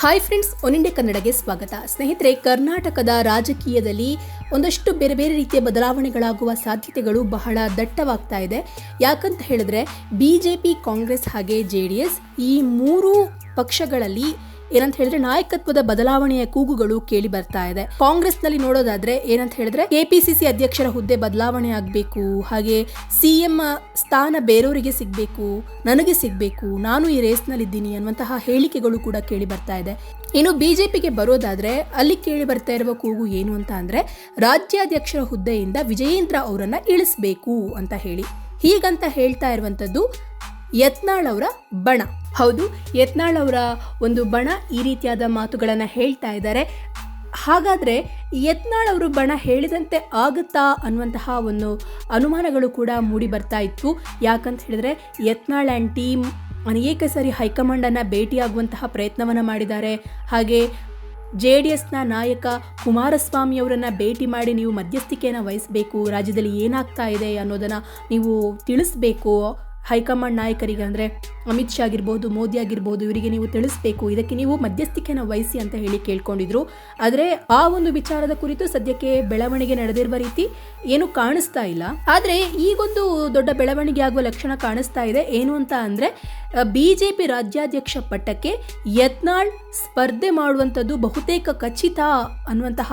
Hi friends one ಕನ್ನಡಗೆ ಸ್ವಾಗತ. ಸ್ನೇಹಿತರೆ, ಕರ್ನಾಟಕದ ರಾಜಕೀಯದಲ್ಲಿ ಒಂದಷ್ಟು ಬೇರೆ ಬೇರೆ ರೀತಿಯ ಬದಲಾವಣೆಗಳಾಗುವ ಸಾಧ್ಯತೆಗಳು ಬಹಳ ದಟ್ಟವಾಗ್ತಾ ಇದೆ. ಯಾಕಂತ ಹೇಳಿದ್ರೆ ಬಿ ಜೆ ಪಿ ಕಾಂಗ್ರೆಸ್ ಹಾಗೆ ಜೆ ಡಿ ಎಸ್ ಈ ಮೂರು ಪಕ್ಷಗಳಲ್ಲಿ ಏನಂತ ಹೇಳಿದ್ರೆ ನಾಯಕತ್ವದ ಬದಲಾವಣೆಯ ಕೂಗುಗಳು ಕೇಳಿ ಬರ್ತಾ ಇದೆ. ಕಾಂಗ್ರೆಸ್ನಲ್ಲಿ ನೋಡೋದಾದ್ರೆ ಏನಂತ ಹೇಳಿದ್ರೆ ಕೆಪಿಸಿಸಿ ಅಧ್ಯಕ್ಷರ ಹುದ್ದೆ ಬದಲಾವಣೆ ಆಗಬೇಕು, ಹಾಗೆ ಸಿಎಂ ಸ್ಥಾನ ಬೇರೆಯವರಿಗೆ ಸಿಗಬೇಕು, ನನಗೆ ಸಿಗಬೇಕು, ನಾನು ಈ ರೇಸ್ನಲ್ಲಿದ್ದೀನಿ ಅನ್ನುವಂತಹ ಹೇಳಿಕೆಗಳು ಕೂಡ ಕೇಳಿ ಬರ್ತಾ ಇದೆ. ಇನ್ನು ಬಿಜೆಪಿಗೆ ಬರೋದಾದ್ರೆ ಅಲ್ಲಿ ಕೇಳಿ ಬರ್ತಾ ಇರುವ ಕೂಗು ಏನು ಅಂತ ಅಂದ್ರೆ ರಾಜ್ಯಾಧ್ಯಕ್ಷರ ಹುದ್ದೆಯಿಂದ ವಿಜಯೇಂದ್ರ ಅವರನ್ನ ಇಳಿಸ್ಬೇಕು ಅಂತ ಹೇಳಿ. ಹೀಗಂತ ಹೇಳ್ತಾ ಇರುವಂತದ್ದು ಯತ್ನಾಳ್ ಅವರ ಬಣ. ಹೌದು, ಯತ್ನಾಳ್ ಅವರ ಒಂದು ಬಣ ಈ ರೀತಿಯಾದ ಮಾತುಗಳನ್ನು ಹೇಳ್ತಾ ಇದ್ದಾರೆ. ಹಾಗಾದ್ರೆ ಯತ್ನಾಳ್ ಅವರು ಬಣ ಹೇಳಿದಂತೆ ಆಗುತ್ತಾ ಅನ್ನುವಂತಹ ಒಂದು ಅನುಮಾನಗಳು ಕೂಡ ಮೂಡಿ ಬರ್ತಾ ಇತ್ತು. ಯಾಕಂತ ಹೇಳಿದ್ರೆ ಯತ್ನಾಳ್ ಆ್ಯಂಡ್ ಟೀಮ್ ಅನೇಕ ಸರಿ ಹೈಕಮಾಂಡನ್ನು ಭೇಟಿಯಾಗುವಂತಹ ಪ್ರಯತ್ನವನ್ನು ಮಾಡಿದ್ದಾರೆ. ಹಾಗೆ ಜೆ ಡಿ ಎಸ್ನ ನಾಯಕ ಕುಮಾರಸ್ವಾಮಿ ಅವರನ್ನು ಭೇಟಿ ಮಾಡಿ ನೀವು ಮಧ್ಯಸ್ಥಿಕೆಯನ್ನು ವಹಿಸಬೇಕು, ರಾಜ್ಯದಲ್ಲಿ ಏನಾಗ್ತಾ ಇದೆ ಅನ್ನೋದನ್ನು ನೀವು ತಿಳಿಸ್ಬೇಕು ಹೈಕಮಾಂಡ್ ನಾಯಕರಿಗೆ ಅಂದರೆ ಅಮಿತ್ ಶಾ ಆಗಿರ್ಬೋದು, ಮೋದಿ ಆಗಿರ್ಬೋದು, ಇವರಿಗೆ ನೀವು ತಿಳಿಸ್ಬೇಕು. ಇದಕ್ಕೆ ನೀವು ಮಧ್ಯಸ್ಥಿಕೆಯನ್ನು ವಹಿಸಿ ಅಂತ ಹೇಳಿ ಕೇಳ್ಕೊಂಡಿದ್ರು. ಆದರೆ ಆ ಒಂದು ವಿಚಾರದ ಕುರಿತು ಸದ್ಯಕ್ಕೆ ಬೆಳವಣಿಗೆ ನಡೆದಿರುವ ರೀತಿ ಏನು ಕಾಣಿಸ್ತಾ ಇಲ್ಲ. ಆದರೆ ಈಗೊಂದು ದೊಡ್ಡ ಬೆಳವಣಿಗೆ ಆಗುವ ಲಕ್ಷಣ ಕಾಣಿಸ್ತಾ ಇದೆ. ಏನು ಅಂತ ಅಂದರೆ ಬಿಜೆಪಿ ರಾಜ್ಯಾಧ್ಯಕ್ಷ ಪಟ್ಟಕ್ಕೆ ಯತ್ನಾಳ್ ಸ್ಪರ್ಧೆ ಮಾಡುವಂಥದ್ದು ಬಹುತೇಕ ಖಚಿತ ಅನ್ನುವಂತಹ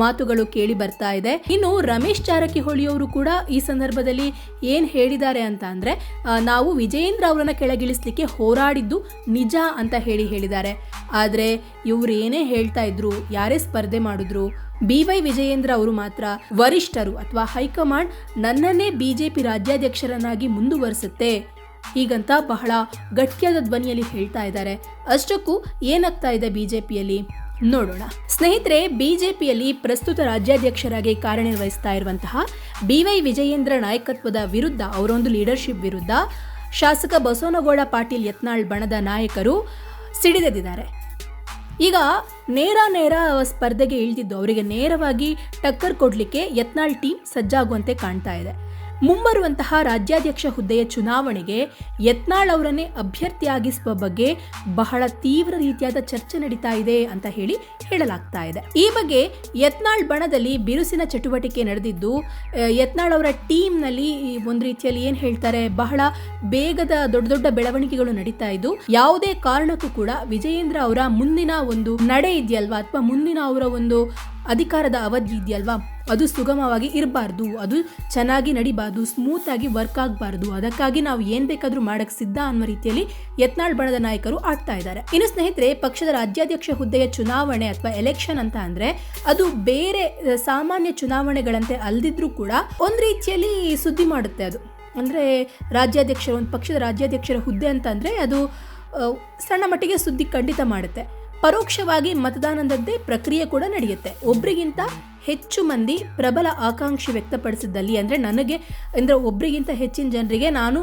ಮಾತುಗಳು ಕೇಳಿ ಬರ್ತಾ ಇದೆ. ಇನ್ನು ರಮೇಶ್ ಜಾರಕಿಹೊಳಿ ಅವರು ಕೂಡ ಈ ಸಂದರ್ಭದಲ್ಲಿ ಏನು ಹೇಳಿದ್ದಾರೆ ಅಂತ ಅಂದರೆ ನಾವು ವಿಜಯೇಂದ್ರ ಅವರನ್ನ ಕೆಳಗಿಳಿಸ್ಲಿಕ್ಕೆ ಹೋರಾಡಿದ್ದು ನಿಜ ಅಂತ ಹೇಳಿ ಹೇಳಿದ್ದಾರೆ. ಆದರೆ ಇವ್ರು ಏನೇ ಹೇಳ್ತಾ ಇದ್ರು, ಯಾರೇ ಸ್ಪರ್ಧೆ ಮಾಡಿದ್ರು, ಬಿ ವೈ ವಿಜಯೇಂದ್ರ ಅವರು ಮಾತ್ರ ವರಿಷ್ಠರು ಅಥವಾ ಹೈಕಮಾಂಡ್ ನನ್ನನ್ನೇ ಬಿಜೆಪಿ ರಾಜ್ಯಾಧ್ಯಕ್ಷರನ್ನಾಗಿ ಮುಂದುವರಿಸುತ್ತೆ. ಹೀಗಂತ ಬಹಳ ಗಟ್ಟಿಯಾದ ಧ್ವನಿಯಲ್ಲಿ ಹೇಳ್ತಾ ಇದ್ದಾರೆ. ಅಷ್ಟಕ್ಕೂ ಏನಾಗ್ತಾ ಇದೆ ಬಿಜೆಪಿಯಲ್ಲಿ? ನೋಡೋಣ. ಸ್ನೇಹಿತರೆ, ಬಿಜೆಪಿಯಲ್ಲಿ ಪ್ರಸ್ತುತ ರಾಜ್ಯಾಧ್ಯಕ್ಷರಾಗಿ ಕಾರ್ಯನಿರ್ವಹಿಸ್ತಾ ಇರುವಂತಹ ಬಿ ವೈ ವಿಜಯೇಂದ್ರ ನಾಯಕತ್ವದ ವಿರುದ್ಧ ಅವರೊಂದು ಲೀಡರ್ಶಿಪ್ ವಿರುದ್ಧ ಶಾಸಕ ಬಸವನಗೌಡ ಪಾಟೀಲ್ ಯತ್ನಾಳ್ ಬಣದ ನಾಯಕರು ಸಿಡಿದೆದ್ದಿದ್ದಾರೆ. ಈಗ ನೇರ ನೇರ ಸ್ಪರ್ಧೆಗೆ ಇಳಿದಿದ್ದು ಅವರಿಗೆ ನೇರವಾಗಿ ಟಕ್ಕರ್ ಕೊಡಲಿಕ್ಕೆ ಯತ್ನಾಳ್ ಟೀಮ್ ಸಜ್ಜಾಗುವಂತೆ ಕಾಣ್ತಾ ಇದೆ. ಮುಂಬರುವಂತಹ ರಾಜ್ಯಾಧ್ಯಕ್ಷ ಹುದ್ದೆಯ ಚುನಾವಣೆಗೆ ಯತ್ನಾಳ್ ಅವರನ್ನೇ ಅಭ್ಯರ್ಥಿಯಾಗಿಸುವ ಬಗ್ಗೆ ಬಹಳ ತೀವ್ರ ರೀತಿಯಾದ ಚರ್ಚೆ ನಡೀತಾ ಇದೆ ಅಂತ ಹೇಳಿ ಹೇಳಲಾಗ್ತಾ ಇದೆ. ಈ ಬಗ್ಗೆ ಯತ್ನಾಳ್ ಬಣದಲ್ಲಿ ಬಿರುಸಿನ ಚಟುವಟಿಕೆ ನಡೆದಿದ್ದು ಯತ್ನಾಳ್ ಅವರ ಟೀಮ್ನಲ್ಲಿ ಒಂದು ರೀತಿಯಲ್ಲಿ ಏನು ಹೇಳ್ತಾರೆ, ಬಹಳ ಬೇಗದ ದೊಡ್ಡ ದೊಡ್ಡ ಬೆಳವಣಿಗೆಗಳು ನಡೀತಾ ಇದ್ದು, ಯಾವುದೇ ಕಾರಣಕ್ಕೂ ಕೂಡ ವಿಜಯೇಂದ್ರ ಅವರ ಮುಂದಿನ ಒಂದು ನಡೆ ಇದೆಯಲ್ವಾ? ಅಥವಾ ಮುಂದಿನ ಅವರ ಒಂದು ಅಧಿಕಾರದ ಅವಧಿ ಇದೆಯಲ್ವಾ ಅದು ಸುಗಮವಾಗಿ ಇರಬಾರ್ದು, ಅದು ಚೆನ್ನಾಗಿ ನಡಿಬಾರ್ದು ಸ್ಮೂತಾಗಿ ವರ್ಕ್ ಆಗಬಾರ್ದು. ಅದಕ್ಕಾಗಿ ನಾವು ಏನ್ ಬೇಕಾದ್ರೂ ಮಾಡಕ್ ಸಿದ್ಧ ಅನ್ನೋ ರೀತಿಯಲ್ಲಿ ಯತ್ನಾಳ್ ಬಣದ ನಾಯಕರು ಆಡ್ತಾ ಇದ್ದಾರೆ. ಇನ್ನು ಸ್ನೇಹಿತರೆ, ಪಕ್ಷದ ರಾಜ್ಯಾಧ್ಯಕ್ಷ ಹುದ್ದೆಯ ಚುನಾವಣೆ ಅಥವಾ ಎಲೆಕ್ಷನ್ ಅಂತ ಅಂದ್ರೆ ಅದು ಬೇರೆ ಸಾಮಾನ್ಯ ಚುನಾವಣೆಗಳಂತೆ ಅಲ್ದಿದ್ರೂ ಕೂಡ ಒಂದ್ ರೀತಿಯಲ್ಲಿ ಸುದ್ದಿ ಮಾಡುತ್ತೆ ಅದು. ಅಂದ್ರೆ ರಾಜ್ಯಾಧ್ಯಕ್ಷರ ಒಂದು ಪಕ್ಷದ ರಾಜ್ಯಾಧ್ಯಕ್ಷರ ಹುದ್ದೆ ಅಂತ ಅಂದ್ರೆ ಅದು ಸಣ್ಣ ಮಟ್ಟಿಗೆ ಸುದ್ದಿ ಖಂಡಿತ ಮಾಡುತ್ತೆ. ಪರೋಕ್ಷವಾಗಿ ಮತದಾನದದ್ದೇ ಪ್ರಕ್ರಿಯೆ ಕೂಡ ನಡೆಯುತ್ತೆ. ಒಬ್ರಿಗಿಂತ ಹೆಚ್ಚು ಮಂದಿ ಪ್ರಬಲ ಆಕಾಂಕ್ಷಿ ವ್ಯಕ್ತಪಡಿಸಿದ್ದಲ್ಲಿ ಅಂದರೆ ನನಗೆ, ಅಂದರೆ ಒಬ್ರಿಗಿಂತ ಹೆಚ್ಚಿನ ಜನರಿಗೆ ನಾನು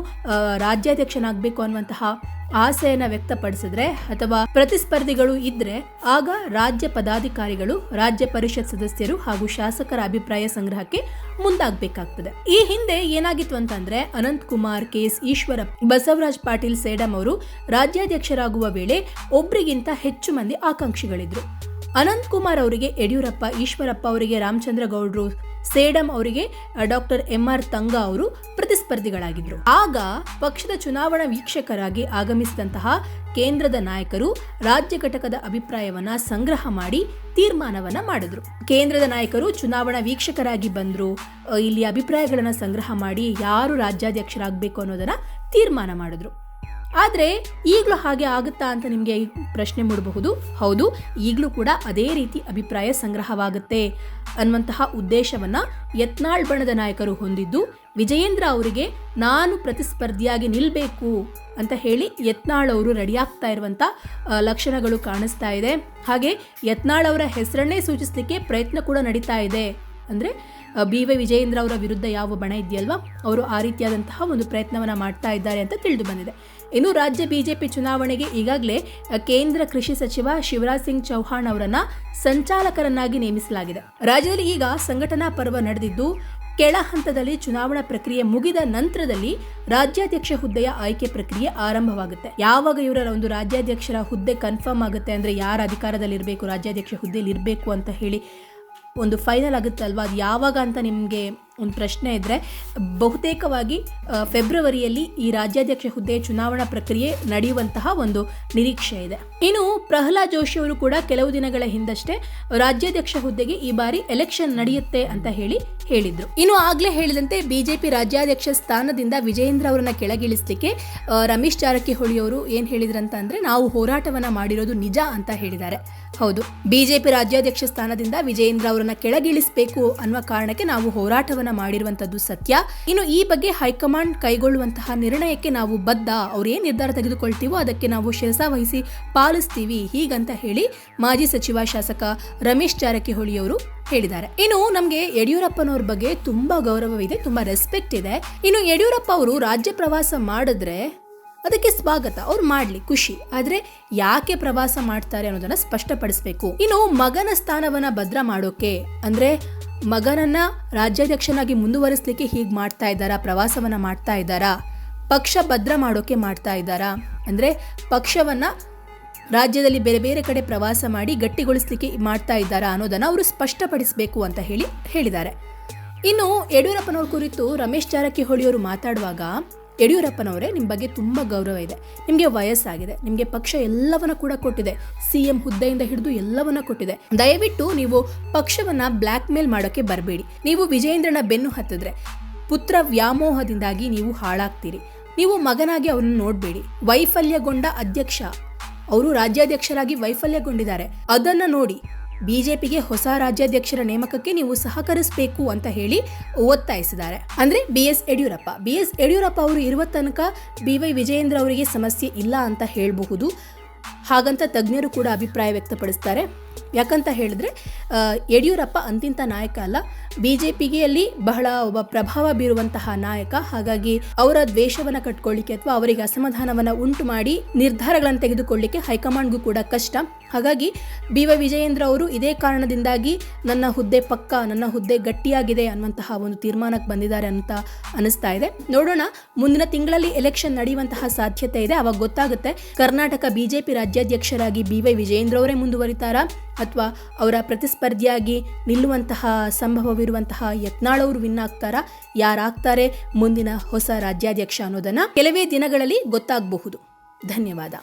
ರಾಜ್ಯಾಧ್ಯಕ್ಷನಾಗಬೇಕು ಅನ್ನುವಂತಹ ಆಸೆಯನ್ನು ವ್ಯಕ್ತಪಡಿಸಿದ್ರೆ ಅಥವಾ ಪ್ರತಿಸ್ಪರ್ಧಿಗಳು ಇದ್ರೆ ಆಗ ರಾಜ್ಯ ಪದಾಧಿಕಾರಿಗಳು, ರಾಜ್ಯ ಪರಿಷತ್ ಸದಸ್ಯರು ಹಾಗೂ ಶಾಸಕರ ಅಭಿಪ್ರಾಯ ಸಂಗ್ರಹಕ್ಕೆ ಮುಂದಾಗಬೇಕಾಗ್ತದೆ. ಈ ಹಿಂದೆ ಏನಾಗಿತ್ತು ಅಂತಂದ್ರೆ ಅನಂತ್ ಕುಮಾರ್, ಕೆ ಎಸ್ ಈಶ್ವರಪ್ಪ, ಬಸವರಾಜ್ ಪಾಟೀಲ್ ಸೇಡಂ ಅವರು ರಾಜ್ಯಾಧ್ಯಕ್ಷರಾಗುವ ವೇಳೆ ಒಬ್ರಿಗಿಂತ ಹೆಚ್ಚು ಮಂದಿ ಆಕಾಂಕ್ಷಿಗಳಿದ್ರು. ಅನಂತ್ ಕುಮಾರ್ ಅವರಿಗೆ ಯಡಿಯೂರಪ್ಪ, ಈಶ್ವರಪ್ಪ ಅವರಿಗೆ ರಾಮಚಂದ್ರ ಗೌಡ್ರು ಸೇಡಂ ಅವರಿಗೆ ಡಾಕ್ಟರ್ ಎಂ ಆರ್ ತಂಗ ಅವರು ಪ್ರತಿಸ್ಪರ್ಧಿಗಳಾಗಿದ್ದರು. ಆಗ ಪಕ್ಷದ ಚುನಾವಣಾ ವೀಕ್ಷಕರಾಗಿ ಆಗಮಿಸಿದಂತಹ ಕೇಂದ್ರದ ನಾಯಕರು ರಾಜ್ಯ ಘಟಕದ ಅಭಿಪ್ರಾಯವನ್ನ ಸಂಗ್ರಹ ಮಾಡಿ ತೀರ್ಮಾನವನ್ನ ಮಾಡಿದ್ರು. ಕೇಂದ್ರದ ನಾಯಕರು ಚುನಾವಣಾ ವೀಕ್ಷಕರಾಗಿ ಬಂದ್ರು. ಇಲ್ಲಿ ಅಭಿಪ್ರಾಯಗಳನ್ನ ಸಂಗ್ರಹ ಮಾಡಿ ಯಾರು ರಾಜ್ಯಾಧ್ಯಕ್ಷರಾಗಬೇಕು ಅನ್ನೋದನ್ನ ತೀರ್ಮಾನ ಮಾಡಿದ್ರು. ಆದರೆ ಈಗಲೂ ಹಾಗೆ ಆಗುತ್ತಾ ಅಂತ ನಿಮಗೆ ಪ್ರಶ್ನೆ ಮೂಡಬಹುದು. ಹೌದು, ಈಗಲೂ ಕೂಡ ಅದೇ ರೀತಿ ಅಭಿಪ್ರಾಯ ಸಂಗ್ರಹವಾಗುತ್ತೆ. ಅನ್ನುವಂತಹ ಉದ್ದೇಶವನ್ನು ಯತ್ನಾಳ್ ಬಣದ ನಾಯಕರು ಹೊಂದಿದ್ದು, ವಿಜಯೇಂದ್ರ ಅವರಿಗೆ ನಾನು ಪ್ರತಿಸ್ಪರ್ಧಿಯಾಗಿ ನಿಲ್ಲಬೇಕು ಅಂತ ಹೇಳಿ ಯತ್ನಾಳ್ ಅವರು ರೆಡಿಯಾಗ್ತಾ ಇರುವಂಥ ಲಕ್ಷಣಗಳು ಕಾಣಿಸ್ತಾ ಇದೆ. ಹಾಗೆ ಯತ್ನಾಳ್ ಅವರ ಹೆಸರನ್ನೇ ಸೂಚಿಸಲಿಕ್ಕೆ ಪ್ರಯತ್ನ ಕೂಡ ನಡೀತಾ ಇದೆ. ಅಂದರೆ ಬಿ ವೈ ವಿಜಯೇಂದ್ರ ಅವರ ವಿರುದ್ಧ ಯಾವ ಬಣ ಇದೆಯಲ್ವಾ? ಅವರು ಆ ರೀತಿಯಾದಂತಹ ಒಂದು ಪ್ರಯತ್ನವನ್ನು ಮಾಡ್ತಾ ಇದ್ದಾರೆ ಅಂತ ತಿಳಿದು ಬಂದಿದೆ. ಇನ್ನು ರಾಜ್ಯ ಬಿಜೆಪಿ ಚುನಾವಣೆಗೆ ಈಗಾಗಲೇ ಕೇಂದ್ರ ಕೃಷಿ ಸಚಿವ ಶಿವರಾಜ್ ಸಿಂಗ್ ಚೌಹಾಣ್ ಅವರನ್ನ ಸಂಚಾಲಕರನ್ನಾಗಿ ನೇಮಿಸಲಾಗಿದೆ. ರಾಜ್ಯದಲ್ಲಿ ಈಗ ಸಂಘಟನಾ ಪರ್ವ ನಡೆದಿದ್ದು, ಕೆಳ ಹಂತದಲ್ಲಿ ಚುನಾವಣಾ ಪ್ರಕ್ರಿಯೆ ಮುಗಿದ ನಂತರದಲ್ಲಿ ರಾಜ್ಯಾಧ್ಯಕ್ಷ ಹುದ್ದೆಯ ಆಯ್ಕೆ ಪ್ರಕ್ರಿಯೆ ಆರಂಭವಾಗುತ್ತೆ. ಯಾವಾಗ ಇವರ ಒಂದು ರಾಜ್ಯಾಧ್ಯಕ್ಷರ ಹುದ್ದೆ ಕನ್ಫರ್ಮ್ ಆಗುತ್ತೆ ಅಂದ್ರೆ ಯಾರ ಅಧಿಕಾರದಲ್ಲಿರಬೇಕು, ರಾಜ್ಯಾಧ್ಯಕ್ಷ ಹುದ್ದೆಯಲ್ಲಿ ಇರಬೇಕು ಅಂತ ಹೇಳಿ ಒಂದು ಫೈನಲ್ ಆಗುತ್ತೆ ಅದು ಯಾವಾಗ ಅಂತ ನಿಮಗೆ ಒಂದು ಪ್ರಶ್ನೆ ಇದ್ದರೆ ಬಹುತೇಕವಾಗಿ ಫೆಬ್ರವರಿಯಲ್ಲಿ ಈ ರಾಜ್ಯಾಧ್ಯಕ್ಷ ಹುದ್ದೆ ಚುನಾವಣಾ ಪ್ರಕ್ರಿಯೆ ನಡೆಯುವಂತಹ ಒಂದು ನಿರೀಕ್ಷೆ ಇದೆ. ಇನ್ನು ಪ್ರಹ್ಲಾದ್ ಜೋಶಿ ಅವರು ಕೂಡ ಕೆಲವು ದಿನಗಳ ಹಿಂದಷ್ಟೇ ರಾಜ್ಯಾಧ್ಯಕ್ಷ ಹುದ್ದೆಗೆ ಈ ಬಾರಿ ಎಲೆಕ್ಷನ್ ನಡೆಯುತ್ತೆ ಅಂತ ಹೇಳಿ ಹೇಳಿದ್ರು. ಇನ್ನು ಆಗ್ಲೇ ಹೇಳಿದಂತೆ ಬಿಜೆಪಿ ರಾಜ್ಯಾಧ್ಯಕ್ಷ ಸ್ಥಾನದಿಂದ ವಿಜಯೇಂದ್ರ ಅವರನ್ನ ಕೆಳಗಿಳಿಸಲಿಕ್ಕೆ ರಮೇಶ್ ಜಾರಕಿಹೊಳಿ ಅವರು ಏನ್ ಹೇಳಿದ್ರಂತ ಅಂದ್ರೆ, ನಾವು ಹೋರಾಟವನ್ನ ಮಾಡಿರೋದು ನಿಜ ಅಂತ ಹೇಳಿದ್ದಾರೆ. ಹೌದು, ಬಿಜೆಪಿ ರಾಜ್ಯಾಧ್ಯಕ್ಷ ಸ್ಥಾನದಿಂದ ವಿಜಯೇಂದ್ರ ಅವರನ್ನ ಕೆಳಗಿಳಿಸಬೇಕು ಅನ್ನುವ ಕಾರಣಕ್ಕೆ ನಾವು ಹೋರಾಟವನ್ನ ಮಾಡಿರುವಂತದ್ದು ಸತ್ಯ. ಇನ್ನು ಈ ಬಗ್ಗೆ ಹೈಕಮಾಂಡ್ ಕೈಗೊಳ್ಳುವಂತಹ ನಿರ್ಣಯಕ್ಕೆ ನಾವು ಬದ್ಧ. ಅವ್ರು ಏನು ನಿರ್ಧಾರ ತೆಗೆದುಕೊಳ್ತೀವೋ ಅದಕ್ಕೆ ನಾವು ಶಿರಸಾವಹಿಸಿ ಪಾಲಿಸ್ತೀವಿ. ಹೀಗಂತ ಹೇಳಿ ಮಾಜಿ ಸಚಿವ ಶಾಸಕ ರಮೇಶ್ ಜಾರಕಿಹೊಳಿ ಅವರು ಹೇಳಿದ್ದಾರೆ. ಇನ್ನು ನಮಗೆ ಯಡಿಯೂರಪ್ಪನವ್ರ ಬಗ್ಗೆ ತುಂಬಾ ಗೌರವವಿದೆ, ತುಂಬಾ ರೆಸ್ಪೆಕ್ಟ್ ಇದೆ. ಇನ್ನು ಯಡಿಯೂರಪ್ಪ ಅವರು ರಾಜ್ಯ ಪ್ರವಾಸ ಮಾಡಿದ್ರೆ ಅದಕ್ಕೆ ಸ್ವಾಗತ. ಅವ್ರು ಮಾಡ್ಲಿ, ಖುಷಿ. ಆದ್ರೆ ಯಾಕೆ ಪ್ರವಾಸ ಮಾಡ್ತಾರೆ ಅನ್ನೋದನ್ನ ಸ್ಪಷ್ಟಪಡಿಸಬೇಕು. ಇನ್ನು ಮಗನ ಸ್ಥಾನವನ್ನ ಭದ್ರ ಮಾಡೋಕೆ ಅಂದ್ರೆ ಮಗನನ್ನ ರಾಜ್ಯಾಧ್ಯಕ್ಷನಾಗಿ ಮುಂದುವರಿಸಲಿಕ್ಕೆ ಹೀಗೆ ಮಾಡ್ತಾ ಇದ್ದಾರಾ, ಪ್ರವಾಸವನ್ನ ಮಾಡ್ತಾ ಇದ್ದಾರಾ, ಪಕ್ಷ ಭದ್ರ ಮಾಡೋಕೆ ಮಾಡ್ತಾ ಇದ್ದಾರಾ? ಅಂದ್ರೆ ಪಕ್ಷವನ್ನ ರಾಜ್ಯದಲ್ಲಿ ಬೇರೆ ಬೇರೆ ಕಡೆ ಪ್ರವಾಸ ಮಾಡಿ ಗಟ್ಟಿಗೊಳಿಸ್ಲಿಕ್ಕೆ ಮಾಡ್ತಾ ಇದ್ದಾರಾ ಅನ್ನೋದನ್ನ ಅವರು ಸ್ಪಷ್ಟಪಡಿಸಬೇಕು ಅಂತ ಹೇಳಿ ಹೇಳಿದ್ದಾರೆ. ಇನ್ನು ಯಡಿಯೂರಪ್ಪನವ್ರ ಕುರಿತು ರಮೇಶ್ ಜಾರಕಿಹೊಳಿಯವರು ಮಾತಾಡುವಾಗ ಯಡಿಯೂರಪ್ಪನವರೇ ನಿಮ್ಮ ಬಗ್ಗೆ ತುಂಬ ಗೌರವ ಇದೆ. ನಿಮಗೆ ವಯಸ್ಸಾಗಿದೆ. ನಿಮಗೆ ಪಕ್ಷ ಎಲ್ಲವನ್ನ ಕೂಡ ಕೊಟ್ಟಿದೆ. ಸಿ ಎಂ ಹುದ್ದೆಯಿಂದ ಹಿಡಿದು ಎಲ್ಲವನ್ನ ಕೊಟ್ಟಿದೆ. ದಯವಿಟ್ಟು ನೀವು ಪಕ್ಷವನ್ನ ಬ್ಲ್ಯಾಕ್ ಮೇಲ್ ಮಾಡೋಕೆ ಬರಬೇಡಿ. ನೀವು ವಿಜಯೇಂದ್ರನ ಬೆನ್ನು ಹತ್ತಿದ್ರೆ ಪುತ್ರ ವ್ಯಾಮೋಹದಿಂದಾಗಿ ನೀವು ಹಾಳಾಗ್ತೀರಿ. ನೀವು ಮಗನಾಗಿ ಅವರನ್ನು ನೋಡಬೇಡಿ. ವೈಫಲ್ಯಗೊಂಡ ಅಧ್ಯಕ್ಷ, ಅವರು ರಾಜ್ಯಾಧ್ಯಕ್ಷರಾಗಿ ವೈಫಲ್ಯಗೊಂಡಿದ್ದಾರೆ. ಅದನ್ನ ನೋಡಿ. ಬಿಜೆಪಿಗೆ ಹೊಸ ರಾಜ್ಯಾಧ್ಯಕ್ಷರ ನೇಮಕಕ್ಕೆ ನೀವು ಸಹಕರಿಸಬೇಕು ಅಂತ ಹೇಳಿ ಒತ್ತಾಯಿಸಿದ್ದಾರೆ. ಅಂದ್ರೆ B S Yediyurappa. B S Yediyurappa ಅವರು ಇರುವ ತನಕ ಬಿ ವೈ ವಿಜಯೇಂದ್ರ ಅವರಿಗೆ ಸಮಸ್ಯೆ ಇಲ್ಲ ಅಂತ ಹೇಳಬಹುದು. ಹಾಗಂತ ತಜ್ಞರು ಕೂಡ ಅಭಿಪ್ರಾಯ ವ್ಯಕ್ತಪಡಿಸ್ತಾರೆ. ಯಾಕಂತ ಹೇಳಿದ್ರೆ ಯಡಿಯೂರಪ್ಪ ಅಂತಿಂತ ನಾಯಕ ಅಲ್ಲ. ಬಿಜೆಪಿಗೆಯಲ್ಲಿ ಬಹಳ ಒಬ್ಬ ಪ್ರಭಾವ ಬೀರುವಂತಹ ನಾಯಕ. ಹಾಗಾಗಿ ಅವರ ದ್ವೇಷವನ್ನು ಕಟ್ಕೊಳ್ಳಿಕ್ಕೆ ಅಥವಾ ಅವರಿಗೆ ಅಸಮಾಧಾನವನ್ನು ಉಂಟು ಮಾಡಿ ನಿರ್ಧಾರಗಳನ್ನು ತೆಗೆದುಕೊಳ್ಳಿಕ್ಕೆ ಹೈಕಮಾಂಡ್ಗೂ ಕೂಡ ಕಷ್ಟ. ಹಾಗಾಗಿ ಬಿ ವಿಜಯೇಂದ್ರ ಅವರು ಇದೇ ಕಾರಣದಿಂದಾಗಿ ನನ್ನ ಹುದ್ದೆ ಪಕ್ಕ, ನನ್ನ ಹುದ್ದೆ ಗಟ್ಟಿಯಾಗಿದೆ ಅನ್ನುವಂತಹ ಒಂದು ತೀರ್ಮಾನಕ್ಕೆ ಬಂದಿದ್ದಾರೆ ಅಂತ ಅನಿಸ್ತಾ ಇದೆ. ನೋಡೋಣ, ಮುಂದಿನ ತಿಂಗಳಲ್ಲಿ ಎಲೆಕ್ಷನ್ ನಡೆಯುವಂತಹ ಸಾಧ್ಯತೆ ಇದೆ. ಅವಾಗ ಗೊತ್ತಾಗುತ್ತೆ. ಕರ್ನಾಟಕ ಬಿಜೆಪಿ ರಾಜ್ಯಾಧ್ಯಕ್ಷರಾಗಿ ಬಿ ವೈ ವಿಜಯೇಂದ್ರ ಅವರೇ ಮುಂದುವರಿತಾರಾ ಅಥವಾ ಅವರ ಪ್ರತಿಸ್ಪರ್ಧಿಯಾಗಿ ನಿಲ್ಲುವಂತಹ ಸಂಭವವಿರುವಂತಹ ಯತ್ನಾಳ್ ಅವರು ವಿನ್ ಆಗ್ತಾರಾ? ಯಾರಾಗ್ತಾರೆ? ಮುಂದಿನ ಹೊಸ ರಾಜ್ಯಾಧ್ಯಕ್ಷ ಅನ್ನೋದನ್ನ ಕೆಲವೇ ದಿನಗಳಲ್ಲಿ ಗೊತ್ತಾಗಬಹುದು. ಧನ್ಯವಾದ.